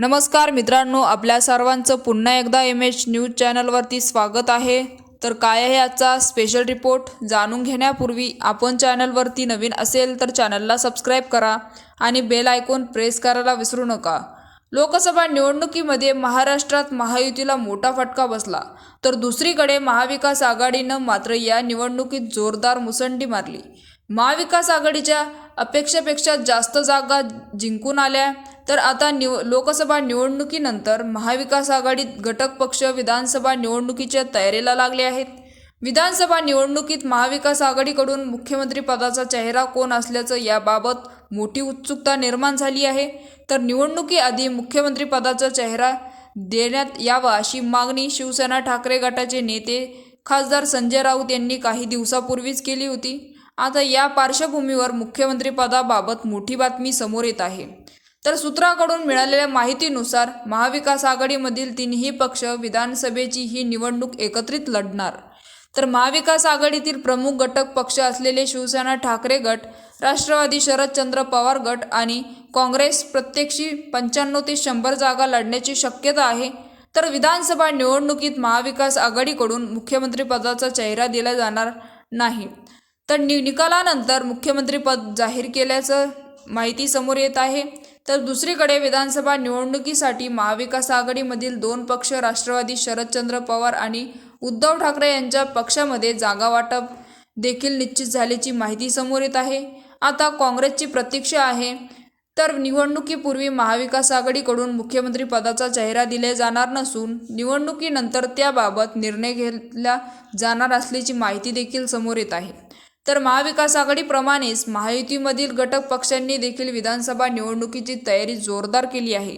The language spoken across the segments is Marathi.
नमस्कार मित्रांनो आपल्या सर्वांचं पुन्हा एकदा एम एच न्यूज चॅनलवरती स्वागत आहे. तर काय आहे आजचा स्पेशल रिपोर्ट जाणून घेण्यापूर्वी आपण चॅनलवरती नवीन असेल तर चॅनलला सबस्क्राईब करा आणि बेल आयकॉन प्रेस करायला विसरू नका. लोकसभा निवडणुकीमध्ये महाराष्ट्रात महायुतीला मोठा फटका बसला. तर दुसरीकडे महाविकास आघाडीनं मात्र या निवडणुकीत जोरदार मुसंडी मारली. महाविकास आघाडीच्या अपेक्षेपेक्षा जास्त जागा जिंकून आल्या. तर आता निव लोकसभा निवडणुकीनंतर महाविकास आघाडीत घटक पक्ष विधानसभा निवडणुकीच्या तयारीला लागले आहेत. विधानसभा निवडणुकीत महाविकास आघाडीकडून मुख्यमंत्रीपदाचा चेहरा कोण असल्याचं याबाबत मोठी उत्सुकता निर्माण झाली आहे. तर निवडणुकीआधी मुख्यमंत्रीपदाचा चेहरा देण्यात यावा अशी मागणी शिवसेना ठाकरे गटाचे नेते खासदार संजय राऊत यांनी काही दिवसापूर्वीच केली होती. आता या पार्श्वभूमीवर मुख्यमंत्रीपदाबाबत मोठी बातमी समोर येत आहे. तर सूत्राकडून मिळालेल्या माहितीनुसार महाविकास आघाडीमधील तिन्ही पक्ष विधानसभेची ही निवडणूक एकत्रित लढणार. तर महाविकास आघाडीतील प्रमुख घटक पक्ष असलेले शिवसेना ठाकरे गट राष्ट्रवादी शरदचंद्र पवार गट आणि काँग्रेस प्रत्येकी पंच्याण्णव ते शंभर जागा लढण्याची शक्यता आहे. तर विधानसभा निवडणुकीत महाविकास आघाडीकडून मुख्यमंत्रीपदाचा चेहरा दिला जाणार नाही. तर नि निकालानंतर मुख्यमंत्रीपद जाहीर केल्याचं माहिती समोर येत आहे. तर दुसरीकडे विधानसभा निवडणुकीसाठी महाविकास आघाडीमधील दोन पक्ष राष्ट्रवादी शरदचंद्र पवार आणि उद्धव ठाकरे यांच्या पक्षामध्ये जागा वाटप देखील निश्चित झाल्याची माहिती समोर येत आहे. आता काँग्रेसची प्रतीक्षा आहे. तर निवडणुकीपूर्वी महाविकास आघाडीकडून मुख्यमंत्री पदाचा चेहरा दिले जाणार नसून निवडणुकीनंतर त्याबाबत निर्णय घेतला जाणार असल्याची माहिती देखील समोर येत आहे. तर महाविकास आघाडीप्रमाणेच महायुतीमधील घटक पक्षांनी देखील विधानसभा निवडणुकीची तयारी जोरदार केली आहे.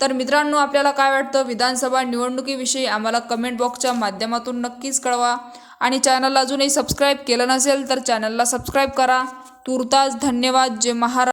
तर मित्रांनो आपल्याला काय वाटतं? विधानसभा निवडणुकीविषयी आम्हाला कमेंट बॉक्सच्या माध्यमातून नक्कीच कळवा. आणि चॅनलला अजूनही सबस्क्राईब केलं नसेल तर चॅनलला सबस्क्राईब करा. तुर्तास धन्यवाद. जे महाराज